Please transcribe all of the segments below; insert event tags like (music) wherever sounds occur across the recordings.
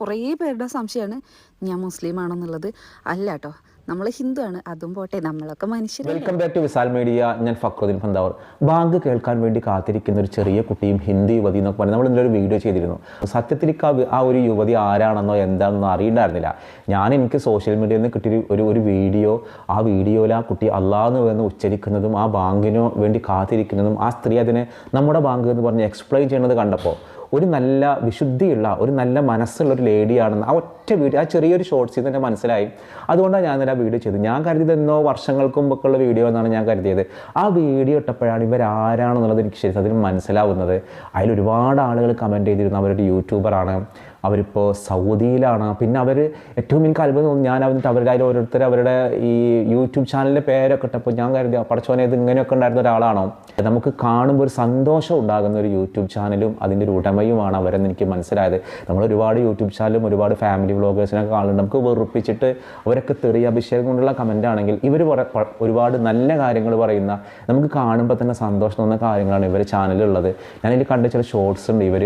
കുറേ പേരുടെ സംശയമാണ്. ഞാൻ മുസ്ലിം ആണെന്നുള്ളത് അല്ല കേട്ടോ നമ്മൾ ആണ് അതും പോട്ടെ. നമ്മളൊക്കെ മനുഷ്യർ welcome back to Visal media ഞാൻ ഫക്രുദ്ദീൻ ഫന്താവർ ബാങ്ക് കേൾക്കാൻ വേണ്ടി കാത്തിരിക്കുന്ന ഒരു ചെറിയ കുട്ടിയും ഹിന്ദി യുവതി എന്നൊക്കെ പറഞ്ഞു നമ്മൾ ഇന്നലെ ഒരു വീഡിയോ ചെയ്തിരുന്നു. സത്യത്തിൽ ആ ആ ഒരു യുവതി ആരാണെന്നോ എന്താണെന്നോ അറിയണ്ടായിരുന്നില്ല. ഞാൻ എനിക്ക് സോഷ്യൽ മീഡിയയിൽ നിന്ന് കിട്ടിയ ഒരു ഒരു വീഡിയോ ആ വീഡിയോയിൽ ആ കുട്ടി അള്ളാന്ന് എന്ന് ഉച്ചരിക്കുന്നതും ആ ബാങ്കിനു വേണ്ടി കാത്തിരിക്കുന്നതും ആ സ്ത്രീ അതിനെ നമ്മുടെ ബാങ്ക് എന്ന് പറഞ്ഞ് എക്സ്പ്ലെയിൻ ചെയ്യുന്നത് കണ്ടപ്പോൾ ഒരു നല്ല വിശുദ്ധിയുള്ള ഒരു നല്ല മനസ്സുള്ള ഒരു ലേഡിയാണെന്ന് ആ ഒറ്റ വീഡിയോ ആ ചെറിയൊരു ഷോർട്സിൽ തന്നെ മനസ്സിലായി. അതുകൊണ്ടാണ് ഞാൻ ആ വീഡിയോ ചെയ്തത്. ഞാൻ കരുതിയത് എന്നോ വർഷങ്ങൾക്ക് മുമ്പൊക്കെയുള്ള വീഡിയോ എന്നാണ് ഞാൻ കരുതിയത്. ആ വീഡിയോ ഇട്ടപ്പോഴാണ് ഇവരാരാണെന്നുള്ളത് എനിക്ക് ശരി അതിന് മനസ്സിലാവുന്നത്. അതിൽ ഒരുപാട് ആളുകൾ കമന്റ് ചെയ്തിരുന്നു. അവരൊരു യൂട്യൂബറാണ് അവരിപ്പോൾ സൗദിയിലാണ്. പിന്നെ അവർ ഏറ്റവും എനിക്ക് അത്ഭുതം തോന്നുന്നു ഞാൻ അവരുടെ അവരുടെ അതിൽ ഓരോരുത്തർ അവരുടെ ഈ യൂട്യൂബ് ചാനലിന്റെ പേരൊക്കെ ഇട്ടപ്പോൾ ഞാൻ കരുതി പടച്ചോനെ ഇത് ഇങ്ങനെയൊക്കെ ഉണ്ടായിരുന്ന ഒരാളാണോ? നമുക്ക് കാണുമ്പോൾ ഒരു സന്തോഷം ഉണ്ടാകുന്ന ഒരു യൂട്യൂബ് ചാനലും അതിന്റെ ഒരു ഉടമയുമാണ് അവരെന്ന് എനിക്ക് മനസ്സിലായത്. നമ്മൾ ഒരുപാട് യൂട്യൂബ് ചാനലും ഒരുപാട് ഫാമിലി വ്ളോഗേഴ്സിനൊക്കെ കാണുന്നുണ്ട്. നമുക്ക് വെറുപ്പിച്ചിട്ട് അവരൊക്കെ തെറി അഭിഷേകം കൊണ്ടുള്ള കമന്റ് ആണെങ്കിൽ ഇവർ ഒരുപാട് നല്ല കാര്യങ്ങൾ പറയുന്ന നമുക്ക് കാണുമ്പോൾ തന്നെ സന്തോഷം തോന്നുന്ന കാര്യങ്ങളാണ് ഇവർ ചാനലുള്ളത് ഞാനിതിൽ കണ്ട ചില ഷോർട്സ് ഉണ്ട്. ഇവർ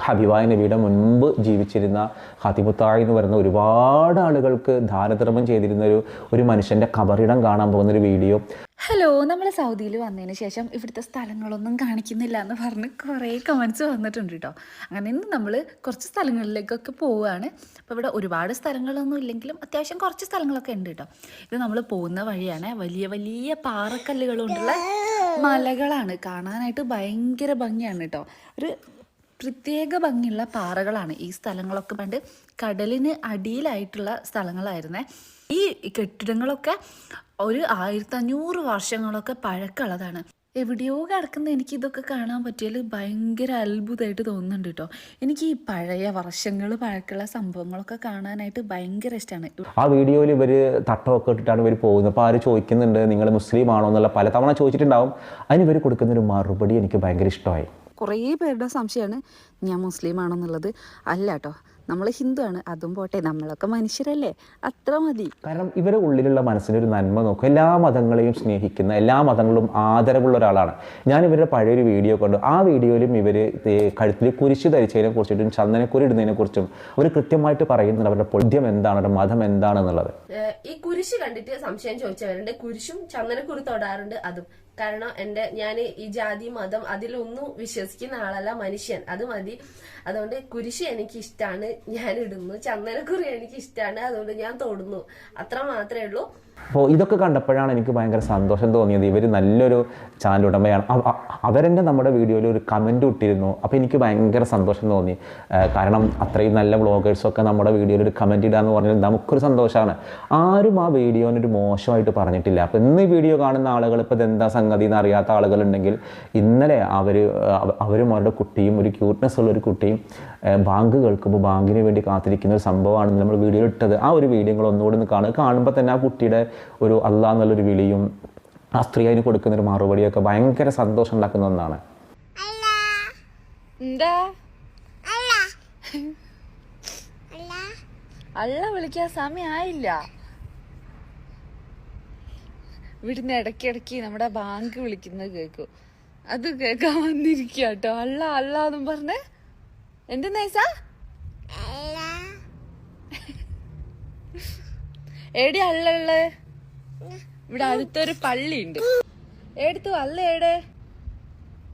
ഹബീബായ നബിയുടെ മുൻപ് ജീവിച്ചിരുന്ന ഖാത്തിമുത്തായി എന്ന് പറയുന്ന ഒരുപാട് ആളുകൾക്ക് ധാരധർമ്മം ചെയ്തിരുന്ന ഒരു ഒരു മനുഷ്യന്റെ കബറിടം കാണാൻ പോകുന്നൊരു വീഡിയോ. ഹലോ നമ്മൾ സൗദിയിൽ വന്നതിന് ശേഷം ഇവിടുത്തെ സ്ഥലങ്ങളൊന്നും കാണിക്കുന്നില്ല എന്ന് പറഞ്ഞ് കുറേ കമൻസ് വന്നിട്ടുണ്ട് കേട്ടോ അങ്ങനെ ഇന്ന് നമ്മൾ കുറച്ച് സ്ഥലങ്ങളിലേക്കൊക്കെ പോവുകയാണ്. അപ്പോൾ ഇവിടെ ഒരുപാട് സ്ഥലങ്ങളൊന്നും ഇല്ലെങ്കിലും അത്യാവശ്യം കുറച്ച് സ്ഥലങ്ങളൊക്കെ ഉണ്ട് കേട്ടോ ഇത് നമ്മൾ പോകുന്ന വഴിയാണ്. വലിയ വലിയ പാറക്കല്ലുകളുണ്ടുള്ള മലകളാണ്. കാണാനായിട്ട് ഭയങ്കര ഭംഗിയാണ് കേട്ടോ ഒരു പ്രത്യേക ഭംഗിയുള്ള പാറകളാണ് ഈ സ്ഥലങ്ങളൊക്കെ പണ്ട് കടലിന് അടിയിലായിട്ടുള്ള സ്ഥലങ്ങളായിരുന്നേ. ഈ കെട്ടിടങ്ങളൊക്കെ ഒരു ആയിരത്തി അഞ്ഞൂറ് വർഷങ്ങളൊക്കെ പഴക്കമുള്ളതാണ്. എവിടെയോ കിടക്കുന്ന എനിക്ക് ഇതൊക്കെ കാണാൻ പറ്റിയാൽ ഭയങ്കര അത്ഭുതമായിട്ട് തോന്നുന്നുണ്ട് കേട്ടോ. എനിക്ക് ഈ പഴയ വർഷങ്ങൾ പഴക്കുള്ള സംഭവങ്ങളൊക്കെ കാണാനായിട്ട് ഭയങ്കര ഇഷ്ടമാണ്. ആ വീഡിയോയിൽ ഇവർ തട്ടമൊക്കെ ഇട്ടിട്ടാണ് ഇവർ പോകുന്നത്. അപ്പോൾ ആര് ചോദിക്കുന്നുണ്ട് നിങ്ങൾ മുസ്ലിം ആണോ എന്നുള്ള പല തവണ ചോദിച്ചിട്ടുണ്ടാവും. അതിന് ഇവർ കൊടുക്കുന്നൊരു മറുപടി എനിക്ക് ഭയങ്കര ഇഷ്ടമായി. കുറേ പേരുടെ സംശയമാണ്. ഞാൻ മുസ്ലിം ആണെന്നുള്ളത്. അല്ല കേട്ടോ നമ്മൾ ഹിന്ദു ആണ് അതും പോട്ടെ. നമ്മളൊക്കെ മനുഷ്യരല്ലേ. അത്ര മതി. കാരണം ഇവരുടെ ഉള്ളിലുള്ള മനസ്സിന്റെ ഒരു നന്മ നോക്കും. എല്ലാ മതങ്ങളെയും സ്നേഹിക്കുന്ന എല്ലാ മതങ്ങളും ആദരവുള്ള ഒരാളാണ്. ഞാൻ ഇവരുടെ പഴയൊരു വീഡിയോ കണ്ടു. ആ വീഡിയോയിലും ഇവർ കഴുത്തിൽ കുരിശ് ധരിച്ചതിനെ കുറിച്ചിട്ടും ചന്ദനക്കുരി ഇടുന്നതിനെ കുറിച്ചും അവർ കൃത്യമായിട്ട് പറയുന്നുണ്ട്. അവരുടെ പൊദ്യം എന്താണ്? അവരുടെ മതം എന്താണെന്നുള്ളത് ഈ കുരിശ് കണ്ടിട്ട് സംശയം ചോദിച്ചവരുണ്ട്. കുരിശും ചന്ദനക്കുരി തൊടാറുണ്ട്. അതും കാരണം എന്റെ ഞാൻ ഈ ജാതി മതം അതിലൊന്നും വിശ്വസിക്കുന്ന ആളല്ല മനുഷ്യൻ. അത് മതി. അതുകൊണ്ട് കുരിശ് എനിക്ക് ഇഷ്ടമാണ് ഞാൻ ഇടുന്നു. ചന്ദനക്കുറി എനിക്ക് ഇഷ്ടമാണ് അതുകൊണ്ട് ഞാൻ തൊടുന്നു. അത്ര മാത്രമേ ഉള്ളൂ. അപ്പോൾ ഇതൊക്കെ കണ്ടപ്പോഴാണ് എനിക്ക് ഭയങ്കര സന്തോഷം തോന്നിയത്. ഇവർ നല്ലൊരു ചാനൽ ഉടമയാണ്. അവരെന്നെ നമ്മുടെ വീഡിയോയിൽ ഒരു കമന്റ് ഇട്ടിരുന്നു. അപ്പോൾ എനിക്ക് ഭയങ്കര സന്തോഷം തോന്നി. കാരണം അത്രയും നല്ല വ്ളോഗേഴ്സൊക്കെ നമ്മുടെ വീഡിയോയിൽ ഒരു കമന്റ് ഇടാന്ന് പറഞ്ഞാൽ നമുക്കൊരു സന്തോഷമാണ്. ആരും ആ വീഡിയോനൊരു മോശമായിട്ട് പറഞ്ഞിട്ടില്ല. അപ്പോൾ ഇന്ന് ഈ വീഡിയോ കാണുന്ന ആളുകൾ ഇപ്പോൾ ഇതെന്താ സംഗതി എന്ന് അറിയാത്ത ആളുകളുണ്ടെങ്കിൽ ഇന്നലെ അവർ അവരും അവരുടെ കുട്ടിയും ഒരു ക്യൂട്ട്നെസ് ഉള്ള ഒരു കുട്ടിയും ബാങ്ക് കേൾക്കുമ്പോൾ ബാങ്കിന് വേണ്ടി കാത്തിരിക്കുന്ന ഒരു സംഭവമാണ് നമ്മൾ വീഡിയോ ഇട്ടത്. ആ ഒരു വീഡിയോ നിങ്ങൾ ഒന്നുകൂടി ഒന്ന് കാണുക. കാണുമ്പോൾ തന്നെ ആ കുട്ടിയുടെ ഒരു അല്ല എന്നുള്ളൊരു വിളിയും ആ സ്ത്രീ അതിന് കൊടുക്കുന്ന ഒരു മറുപടിയൊക്കെ ഭയങ്കര സന്തോഷം ഉണ്ടാക്കുന്ന ഒന്നാണ്. അല്ല. വിളിക്കാൻ സമയമായില്ല ഇവിടുന്ന് ഇടയ്ക്കിടയ്ക്ക് നമ്മുടെ ബാങ്ക് വിളിക്കുന്നത് കേൾക്കും. അത് കേൾക്കാൻ വന്നിരിക്കുക കേട്ടോ അല്ല അല്ല എന്നും പറഞ്ഞ്. എന്റെ നൈസ? (laughs) എടി അള്ള ഇവിടെ അടുത്തൊരു പള്ളി ഉണ്ട് എടുത്തു അല്ല എടെ?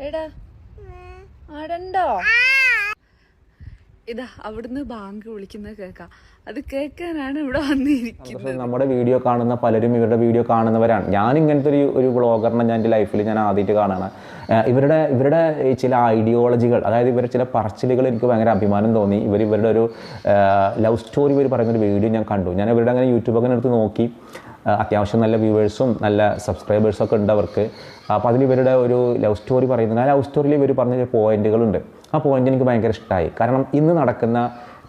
എടാ ആടണ്ടോ? ഇതാ അവിടുന്ന് ബാങ്ക് വിളിക്കുന്നത് കേൾക്കാം. അത് കേൾക്കാനാണ് ഇവിടെ വന്നിരിക്കുന്നത്. നമ്മുടെ വീഡിയോ കാണുന്ന പലരും ഇവരുടെ വീഡിയോ കാണുന്നവരാണ്. ഞാൻ ഇങ്ങനത്തെ ഒരു ഒരു ബ്ലോഗറിനെ ഞാൻ എന്റെ ലൈഫിൽ ഞാൻ ആദ്യമായിട്ട് കാണുകയാണ് ഇവരുടെ ഇവരുടെ ചില ഐഡിയോളജികൾ അതായത് ഇവരുടെ ചില പറച്ചിലുകൾ എനിക്ക് ഭയങ്കര അഭിമാനം തോന്നി. ഇവർ ഇവരുടെ ഒരു ലവ് സ്റ്റോറി ഇവർ പറയുന്നൊരു വീഡിയോ ഞാൻ കണ്ടു. ഞാൻ ഇവരുടെ അങ്ങനെ യൂട്യൂബ് അങ്ങനെ എടുത്ത് നോക്കി. അത്യാവശ്യം നല്ല വ്യൂവേഴ്സും നല്ല സബ്സ്ക്രൈബേഴ്സും ഒക്കെ ഉണ്ട് അവർക്ക്. അപ്പോൾ അതിൽ ഇവരുടെ ഒരു ലവ് സ്റ്റോറി പറയുന്നത്. ആ ലവ് സ്റ്റോറിയിൽ ഇവർ പറഞ്ഞ ചില പോയിന്റുകളുണ്ട് ആ പോയിന്റ് എനിക്ക് ഭയങ്കര ഇഷ്ടമായി കാരണം ഇന്ന് നടക്കുന്ന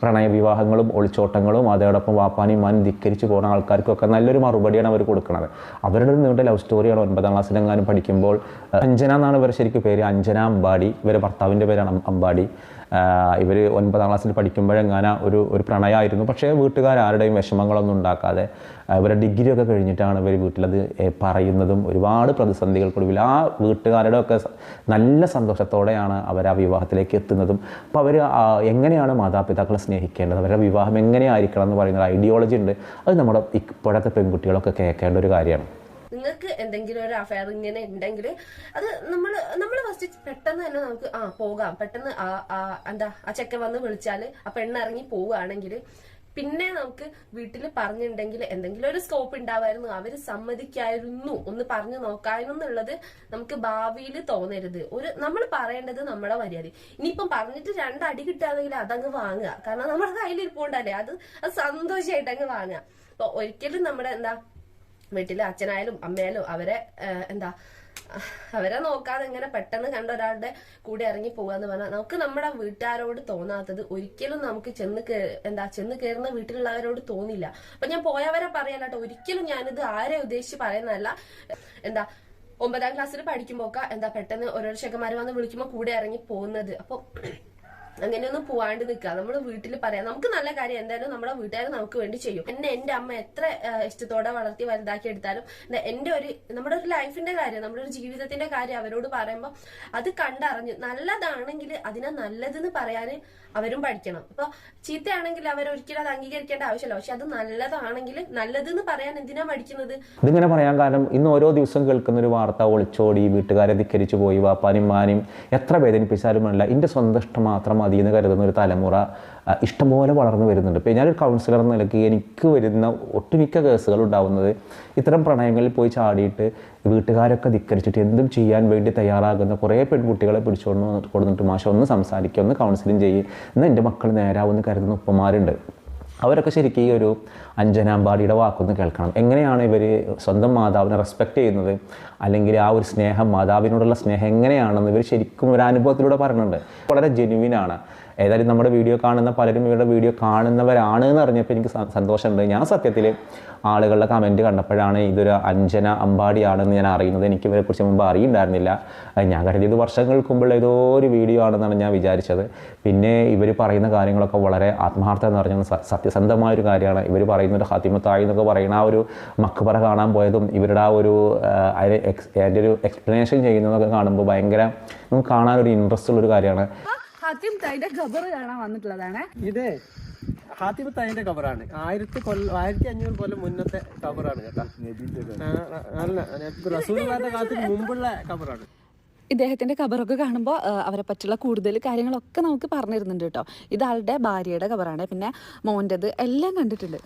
പ്രണയ വിവാഹങ്ങളും ഒളിച്ചോട്ടങ്ങളും അതോടൊപ്പം വാപ്പാനെയും മാനും ധിക്കരിച്ച് പോകുന്ന ആൾക്കാർക്കൊക്കെ നല്ലൊരു മറുപടിയാണ് അവർ കൊടുക്കുന്നത് അവരുടെ ഒരു നീണ്ട ലവ് സ്റ്റോറിയാണ് ഒൻപതാം ക്ലാസ്സിലെങ്ങാനും പഠിക്കുമ്പോൾ അഞ്ജന എന്നാണ് ഇവർ ശരിക്കും പേര്. അഞ്ജന അമ്പാടി ഇവരെ ഭർത്താവിന്റെ പേരാണ് അമ്പാടി ഇവർ ഒൻപതാം ക്ലാസ്സിൽ പഠിക്കുമ്പോഴെങ്ങനെ ഒരു ഒരു പ്രണയമായിരുന്നു. പക്ഷേ വീട്ടുകാർ ആരുടെയും വിഷമങ്ങളൊന്നും ഉണ്ടാക്കാതെ ഇവരുടെ ഇവരെ ഡിഗ്രി ഒക്കെ കഴിഞ്ഞിട്ടാണ് ഇവർ വീട്ടിലത് പറയുന്നതും ഒരുപാട് പ്രതിസന്ധികൾക്കൊടുവിൽ ആ വീട്ടുകാരുടെ ഒക്കെ നല്ല സന്തോഷത്തോടെയാണ് അവർ ആ വിവാഹത്തിലേക്ക് എത്തുന്നതും. അപ്പോൾ അവർ എങ്ങനെയാണ് മാതാപിതാക്കളെ സ്നേഹിക്കേണ്ടത്? അവരുടെ വിവാഹം എങ്ങനെയായിരിക്കണം എന്ന് പറയുന്ന ഐഡിയോളജി ഉണ്ട്. അത് നമ്മുടെ ഇപ്പോഴത്തെ പെൺകുട്ടികളൊക്കെ കേൾക്കേണ്ട ഒരു കാര്യമാണ്. നിങ്ങൾക്ക് എന്തെങ്കിലും ഒരു അഫയർ ഇങ്ങനെ ഉണ്ടെങ്കിൽ അത് നമ്മൾ നമ്മൾ ഫസ്റ്റ് പെട്ടെന്ന് തന്നെ നമുക്ക് ആ പോകാം. പെട്ടെന്ന് എന്താ ആ ചെക്ക വന്ന് വിളിച്ചാൽ ആ പെണ്ണ് ഇറങ്ങി പോവുകയാണെങ്കിൽ പിന്നെ നമുക്ക് വീട്ടിൽ പറഞ്ഞിട്ടുണ്ടെങ്കിൽ എന്തെങ്കിലും ഒരു സ്കോപ്പ് ഉണ്ടാവായിരുന്നു അവർ സമ്മതിക്കായിരുന്നു. ഒന്ന് പറഞ്ഞു എന്നുള്ളത് നമുക്ക് ഭാവിയിൽ തോന്നരുത്. ഒരു നമ്മൾ പറയേണ്ടത് നമ്മുടെ മര്യാദ. ഇനിയിപ്പം പറഞ്ഞിട്ട് രണ്ടടി കിട്ടുകയാണെങ്കിൽ അതങ്ങ് വാങ്ങുക. കാരണം നമ്മുടെ കയ്യിലിരിപ്പോണ്ടല്ലേ? അത് അത് സന്തോഷമായിട്ട് അങ്ങ് വാങ്ങുക. അപ്പൊ ഒരിക്കലും നമ്മുടെ എന്താ വീട്ടിലെ അച്ഛനായാലും അമ്മയായാലും അവരെ എന്താ അവരെ നോക്കാതെ ഇങ്ങനെ പെട്ടെന്ന് കണ്ട ഒരാളുടെ കൂടെ ഇറങ്ങി പോവാന്ന് പറഞ്ഞാൽ നമുക്ക് നമ്മുടെ വീട്ടുകാരോട് തോന്നാത്തത് ഒരിക്കലും നമുക്ക് ചെന്ന് എന്താ ചെന്ന് കയറുന്ന വീട്ടിലുള്ളവരോട് തോന്നില്ല. അപ്പൊ ഞാൻ പോയവരെ പറയാനാട്ടോ ഒരിക്കലും ഞാനിത് ആരെ ഉദ്ദേശിച്ച് പറയുന്നതല്ല. എന്താ ഒമ്പതാം ക്ലാസ്സിൽ പഠിക്കുമ്പോക്ക എന്താ പെട്ടെന്ന് ഓരോ ചെക്കന്മാർ വന്ന് വിളിക്കുമ്പോൾ കൂടെ ഇറങ്ങി പോകുന്നത്. അപ്പൊ അങ്ങനെയൊന്നും പോവാണ്ട് നിൽക്കുക. നമ്മൾ വീട്ടിൽ പറയാം നമുക്ക് നല്ല കാര്യം എന്തായാലും നമ്മുടെ വീട്ടുകാർ നമുക്ക് വേണ്ടി ചെയ്യും. എന്നെ എന്റെ അമ്മ എത്ര ഇഷ്ടത്തോടെ വളർത്തി വലുതാക്കി എടുത്താലും എന്റെ ഒരു നമ്മുടെ ഒരു ലൈഫിന്റെ കാര്യം നമ്മുടെ ഒരു ജീവിതത്തിന്റെ കാര്യം അവരോട് പറയുമ്പോൾ അത് കണ്ടറിഞ്ഞു നല്ലതാണെങ്കിൽ അതിനെ നല്ലതെന്ന് പറയാൻ അവരും പഠിക്കണം. അപ്പൊ ചീത്തയാണെങ്കിൽ അവർ ഒരിക്കലും അത് അംഗീകരിക്കേണ്ട ആവശ്യമില്ല. പക്ഷെ അത് നല്ലതാണെങ്കിൽ നല്ലതെന്ന് പറയാൻ എന്തിനാ പഠിക്കുന്നത്? ഇതിങ്ങനെ പറയാൻ കാരണം ഇന്ന് ഓരോ ദിവസം കേൾക്കുന്ന ഒരു വാർത്ത ഒളിച്ചോടി വീട്ടുകാരെ ധിക്കരിച്ചു പോയി വാപ്പാനും മാനും എത്ര വേദനിപ്പിച്ചാലും അല്ല എന്റെ സ്വന്തം ഇഷ്ടം മാത്രം മതി എന്ന് കരുതുന്ന ഒരു തലമുറ ഇഷ്ടംപോലെ വളർന്നു വരുന്നുണ്ട്. ഇപ്പോൾ ഞാനൊരു കൗൺസിലർ എന്ന നിലയ്ക്ക് എനിക്ക് വരുന്ന ഒട്ടുമിക്ക കേസുകൾ ഉണ്ടാവുന്നത് ഇത്തരം പ്രണയങ്ങളിൽ പോയി ചാടിയിട്ട് വീട്ടുകാരൊക്കെ ധിക്കരിച്ചിട്ട് എന്തും ചെയ്യാൻ വേണ്ടി തയ്യാറാകുന്ന കുറേ പെൺകുട്ടികളെ പിടിച്ചുകൊണ്ട് കൊടുത്തിട്ട് മാഷ ഒന്ന് സംസാരിക്കുക ഒന്ന് കൗൺസിലിംഗ് ചെയ്യുക എന്നാൽ എന്റെ മക്കൾ നേരാവുമെന്ന് കരുതുന്ന ഉപ്പമാരുണ്ട്. അവരൊക്കെ ശരിക്കും ഈ ഒരു അഞ്ജനാമ്പാടിയുടെ വാക്കൊന്ന് കേൾക്കണം. എങ്ങനെയാണ് ഇവർ സ്വന്തം മാതാവിനെ റെസ്പെക്റ്റ് ചെയ്യുന്നത്? അല്ലെങ്കിൽ ആ ഒരു സ്നേഹം മാതാവിനോടുള്ള സ്നേഹം എങ്ങനെയാണെന്ന് ഇവർ ശരിക്കും ഒരു അനുഭവത്തിലൂടെ പറയുന്നുണ്ട് വളരെ ജെനുവിനാണ് ഏതായാലും നമ്മുടെ വീഡിയോ കാണുന്ന പലരും ഇവരുടെ വീഡിയോ കാണുന്നവരാണ് എന്ന് അറിഞ്ഞപ്പോൾ എനിക്ക് സന്തോഷമുണ്ട്. ഞാൻ സത്യത്തിൽ ആളുകളുടെ കമന്റ് കണ്ടപ്പോഴാണ് ഇതൊരു അഞ്ജന അമ്പാടിയാണെന്ന് ഞാൻ അറിയുന്നത്. എനിക്ക് ഇവരെക്കുറിച്ച് മുമ്പ് അറിയുണ്ടായിരുന്നില്ല. ഞാൻ കരുതിയത് വർഷങ്ങൾക്ക് മുമ്പുള്ള ഏതോ ഒരു വീഡിയോ ആണെന്നാണ് ഞാൻ വിചാരിച്ചത്. പിന്നെ ഇവർ പറയുന്ന കാര്യങ്ങളൊക്കെ വളരെ ആത്മാർത്ഥ എന്ന് പറഞ്ഞാൽ സത്യസന്ധമായ ഒരു കാര്യമാണ്. ഇവർ പറയുന്ന ഒരു ഹത്തിമത്തായി എന്നൊക്കെ പറയുന്ന ആ ഒരു മക്ബറ കാണാൻ പോയതും ഇവരുടെ ആ ഒരു എക്സ് അതിന്റെ ഒരു എക്സ്പ്ലനേഷൻ ചെയ്യുന്നതൊക്കെ കാണുമ്പോൾ ഭയങ്കര നമുക്ക് കാണാനൊരു ഇൻട്രസ്റ്റ് ഉള്ളൊരു കാര്യമാണ്. ആദ്യം തൈന്റെ ഖബർ കാണാൻ വന്നിട്ടുള്ളതാണ്. ഇത് ഹാത്തിം തൈന്റെ ഖബറാണ് ആയിരത്തി കൊല്ലം ആയിരത്തി അഞ്ഞൂറ് കൊല്ലം മുന്നത്തെ ഖബറാണ് കേട്ടോ. അല്ല റസൂലിന്റെ കാലത്തിന് മുമ്പുള്ള ഖബറാണ് ഇദ്ദേഹത്തിന്റെ ഖബറൊക്കെ കാണുമ്പോൾ അവരെ പറ്റിയുള്ള കൂടുതൽ കാര്യങ്ങളൊക്കെ നമുക്ക് പറഞ്ഞിരുന്നുണ്ട് കേട്ടോ. ഇത് ആളുടെ ഭാര്യയുടെ ഖബറാണ് പിന്നെ മോന്റെത് എല്ലാം കണ്ടിട്ടുണ്ട്.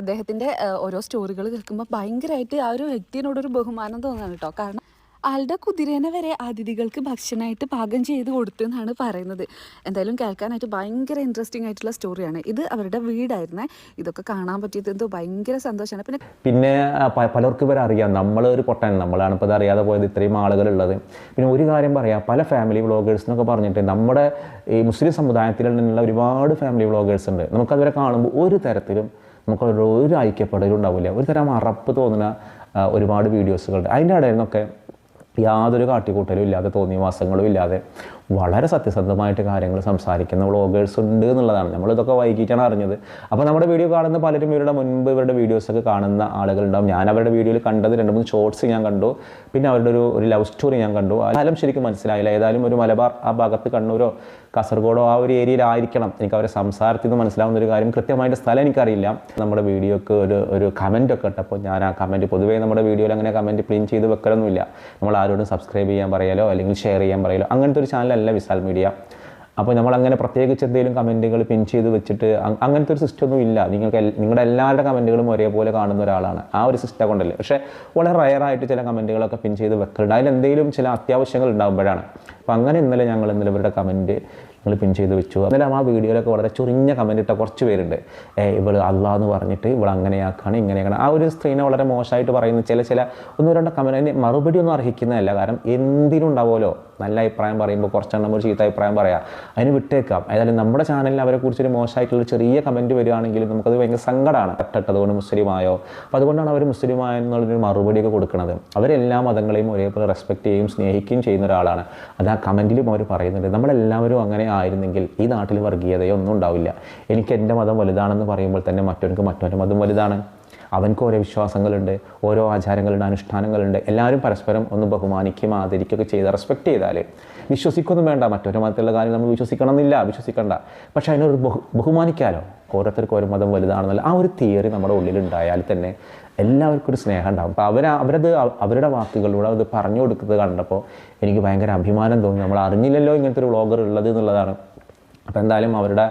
അദ്ദേഹത്തിന്റെ ഓരോ സ്റ്റോറികൾ കേൾക്കുമ്പോൾ ഭയങ്കരമായിട്ട് ആ ഒരു വ്യക്തിയോടൊരു ബഹുമാനം തോന്നാണ് കേട്ടോ. കാരണം ആളുടെ കുതിരേനെ വരെ അതിഥികൾക്ക് ഭക്ഷണമായിട്ട് പാകം ചെയ്ത് കൊടുത്തു എന്നാണ് പറയുന്നത്. എന്തായാലും കേൾക്കാനായിട്ട് ഭയങ്കര ഇൻട്രസ്റ്റിംഗ് ആയിട്ടുള്ള സ്റ്റോറിയാണ് ഇത് അവരുടെ വീടായിരുന്നേ. ഇതൊക്കെ കാണാൻ പറ്റിയത് എന്തോ ഭയങ്കര സന്തോഷമാണ്. പിന്നെ പിന്നെ പലർക്കും ഇവരെ അറിയാം. നമ്മളൊരു പൊട്ടൻ. നമ്മളാണ് ഇപ്പോൾ അറിയാതെ പോയത്. ഇത്രയും ആളുകളുള്ളത്. പിന്നെ ഒരു കാര്യം പറയാം. പല ഫാമിലി വ്ളോഗേഴ്സ് എന്നൊക്കെ പറഞ്ഞിട്ട് നമ്മുടെ ഈ മുസ്ലിം സമുദായത്തിൽ നിന്നുള്ള ഒരുപാട് ഫാമിലി വ്ളോഗേഴ്സ് ഉണ്ട്. നമുക്കവരെ കാണുമ്പോൾ ഒരു തരത്തിലും നമുക്ക് ഒരു ഐക്യപ്പെടലും ഉണ്ടാവില്ല. ഒരു തരം അറപ്പ് തോന്നുന്ന ഒരുപാട് വീഡിയോസുകളുണ്ട് അതിന്റെ ഇടയിൽ നിന്നൊക്കെ യാതൊരു കാട്ടിക്കൂട്ടലും ഇല്ലാതെ തോന്നിയ മാസങ്ങളും ഇല്ലാതെ വളരെ സത്യസന്ധമായിട്ട് കാര്യങ്ങൾ സംസാരിക്കുന്ന വ്ളോഗേഴ്സ് ഉണ്ട് എന്നുള്ളതാണ്. നമ്മളിതൊക്കെ വൈകിട്ടാണ് അറിഞ്ഞത്. അപ്പോൾ നമ്മുടെ വീഡിയോ കാണുന്ന പലരും ഇവരുടെ മുൻപ് ഇവരുടെ വീഡിയോസൊക്കെ കാണുന്ന ആളുകളുണ്ടാവും ഞാൻ അവരുടെ വീഡിയോയിൽ കണ്ടത് രണ്ട് മൂന്ന് ഷോർട്സ് ഞാൻ കണ്ടു. പിന്നെ അവരുടെ ഒരു ഒരു ലവ് സ്റ്റോറി ഞാൻ കണ്ടു. അതെല്ലാം ശരിക്കും മനസ്സിലായില്ല. ഏതായാലും ഒരു മലബാർ ആ ഭാഗത്ത് കണ്ണൂരോ കാസർഗോഡോ ആ ഒരു ഏരിയയിലായിരിക്കണം. എനിക്ക് അവരെ സംസാരത്തിൽ നിന്ന് മനസ്സിലാവുന്ന ഒരു കാര്യം കൃത്യമായിട്ട് സ്ഥലം എനിക്കറിയില്ല. നമ്മുടെ വീഡിയോക്ക് ഒരു ഒരു കമന്റ് ഒക്കെ ഇട്ടപ്പോൾ ഞാൻ ആ കമന്റ് പൊതുവേ നമ്മുടെ വീഡിയോയിൽ അങ്ങനെ കമന്റ് പ്രിൻ ചെയ്ത് വെക്കലൊന്നുമില്ല. നമ്മൾ ആരോടും സബ്സ്ക്രൈബ് ചെയ്യാൻ പറയാലോ അല്ലെങ്കിൽ ഷെയർ ചെയ്യാൻ പറയാലോ അങ്ങനത്തെ ഒരു ചാനലല്ല വിശാൽ മീഡിയ അപ്പോൾ നമ്മൾ അങ്ങനെ പ്രത്യേകിച്ച് എന്തെങ്കിലും കമന്റുകൾ പിൻ ചെയ്ത് വെച്ചിട്ട് അങ്ങനത്തെ ഒരു സിസ്റ്റം ഒന്നും ഇല്ല. നിങ്ങൾക്ക് നിങ്ങളുടെ എല്ലാവരുടെ കമന്റുകളും ഒരേപോലെ കാണുന്ന ഒരാളാണ്. ആ ഒരു സിസ്റ്റം കൊണ്ടല്ലേ. പക്ഷേ വളരെ റയറായിട്ട് ചില കമന്റുകളൊക്കെ പിൻ ചെയ്ത് വെക്കലുണ്ട്. അതിൽ എന്തെങ്കിലും ചില അത്യാവശ്യങ്ങൾ ഉണ്ടാകുമ്പോഴാണ് അപ്പോൾ അങ്ങനെ ഇന്നലെ ഞങ്ങൾ ഇന്നലെ ഇവരുടെ കമന്റ് നിങ്ങൾ പിൻ ചെയ്ത് വെച്ചു. അന്നേരം ആ വീഡിയോയിലൊക്കെ വളരെ ചുരുങ്ങിയ കമന്റ് ഇട്ട കുറച്ച് പേരുണ്ട്. ഇവൾ അള്ളാഹ് എന്ന് പറഞ്ഞിട്ട് ഇവൾ അങ്ങനെയാക്കാണ് ഇങ്ങനെയാണ് ആ ഒരു സ്ത്രീനെ വളരെ മോശമായിട്ട് പറയുന്ന ചില ചില ഒന്നും രണ്ട് കമന്റ് മറുപടി ഒന്നും അർഹിക്കുന്നതല്ല. കാരണം എന്തിനും ഉണ്ടാവുമല്ലോ. നല്ല അഭിപ്രായം പറയുമ്പോൾ കുറച്ചെണ്ണം ഒരു ചീത്ത അഭിപ്രായം പറയാം. അതിന് വിട്ടേക്കാം. ഏതായാലും നമ്മുടെ ചാനലിൽ അവരെ കുറിച്ചൊരു മോശമായിട്ടുള്ള ചെറിയ കമന്റ് വരികയാണെങ്കിൽ നമുക്കത് ഭയങ്കര സങ്കടമാണ് അതുകൊണ്ട് മുസ്ലിമായോ? അപ്പോൾ അതുകൊണ്ടാണ് അവർ മുസ്ലിമായ എന്നുള്ളൊരു മറുപടിയൊക്കെ കൊടുക്കുന്നത് അവരെല്ലാ മതങ്ങളെയും ഒരേപോലെ റെസ്പെക്ട് ചെയ്യുകയും സ്നേഹിക്കുകയും ചെയ്യുന്ന ഒരാളാണ്. അത് ആ കമന്റിലും അവർ പറയുന്നുണ്ട്. നമ്മളെല്ലാവരും അങ്ങനെ ആയിരുന്നെങ്കിൽ ഈ നാട്ടിൽ വർഗീയതയോ ഒന്നും ഉണ്ടാവില്ല. എനിക്ക് എന്റെ മതം വലുതാണെന്ന് പറയുമ്പോൾ തന്നെ മറ്റവർക്ക് മറ്റൊരു മതം വലുതാണ്. അവൻക്ക് ഓരോ വിശ്വാസങ്ങളുണ്ട് ഓരോ ആചാരങ്ങളുണ്ട് അനുഷ്ഠാനങ്ങളുണ്ട്. എല്ലാവരും പരസ്പരം ഒന്ന് ബഹുമാനിക്കുകയും ആദരിക്കുകയൊക്കെ ചെയ്ത് റെസ്പെക്ട് ചെയ്താൽ വിശ്വസിക്കൊന്നും വേണ്ട. മറ്റൊരു മതത്തിലുള്ള കാര്യം നമ്മൾ വിശ്വസിക്കണം എന്നില്ല വിശ്വസിക്കണ്ട. പക്ഷേ അതിനൊരു ബഹു ബഹുമാനിക്കാലോ? ഓരോരുത്തർക്കും ഓരോ മതം വലുതാണെന്നുള്ള ആ ഒരു തിയറി നമ്മുടെ ഉള്ളിൽ ഉണ്ടായാൽ തന്നെ എല്ലാവർക്കും ഒരു സ്നേഹം ഉണ്ടാകും അപ്പോൾ അവർ അവരത് അവരുടെ വാക്കുകളിലൂടെ അത് പറഞ്ഞു കൊടുക്കുന്നത് കണ്ടപ്പോൾ എനിക്ക് ഭയങ്കര അഭിമാനം തോന്നി. നമ്മൾ അറിഞ്ഞില്ലല്ലോ ഇങ്ങനത്തെ ഒരു വ്ളോഗർ ഉള്ളത് എന്നുള്ളതാണ്. അപ്പോൾ എന്തായാലും അവരുടെ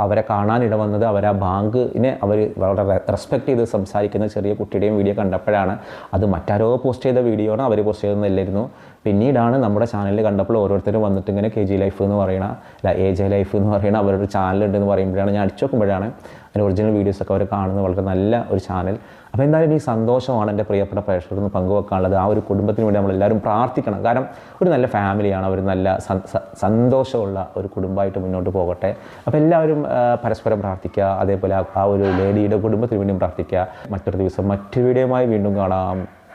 അവരെ അവരെ കാണാനിട വന്നത് അവർ ആ ബാങ്കിനെ അവർ വളരെ റെസ്പെക്റ്റ് ചെയ്ത് സംസാരിക്കുന്ന ചെറിയ കുട്ടിയുടെയും വീഡിയോ കണ്ടപ്പോഴാണ് അത് മറ്റാരോ പോസ്റ്റ് ചെയ്ത വീഡിയോ ആണ് അവർ പോസ്റ്റ് ചെയ്തതെന്നില്ലായിരുന്നു പിന്നീടാണ് നമ്മുടെ ചാനലിൽ കണ്ടപ്പോൾ ഓരോരുത്തരും വന്നിട്ട് ഇങ്ങനെ കെ ജി ലൈഫ് എന്ന് പറയണ അല്ല എ ജെ ലൈഫ് എന്ന് പറയണ അവരുടെ ചാനലുണ്ട് എന്ന് പറയുമ്പോഴാണ് ഞാൻ അടിച്ചു നോക്കുമ്പോഴാണ് അതിന്റെ ഒറിജിനൽ വീഡിയോസൊക്കെ അവർ കാണുന്നത് വളരെ നല്ല ഒരു ചാനൽ അപ്പോൾ എന്തായാലും ഈ സന്തോഷമാണ് എന്റെ പ്രിയപ്പെട്ട പ്രേക്ഷകർക്ക് പങ്കുവെക്കാനുള്ളത്. ആ ഒരു കുടുംബത്തിന് വേണ്ടി നമ്മളെല്ലാവരും പ്രാർത്ഥിക്കണം. കാരണം ഒരു നല്ല ഫാമിലിയാണ് അവർ നല്ല സന്തോഷമുള്ള ഒരു കുടുംബമായിട്ട് മുന്നോട്ട് പോകട്ടെ. അപ്പോൾ എല്ലാവരും പരസ്പരം പ്രാർത്ഥിക്കുക അതേപോലെ ആ ഒരു ലേഡിയുടെ കുടുംബത്തിന് വേണ്ടിയും പ്രാർത്ഥിക്കുക. മറ്റൊരു ദിവസം മറ്റു വീഡിയോയുമായി വീണ്ടും കാണാം.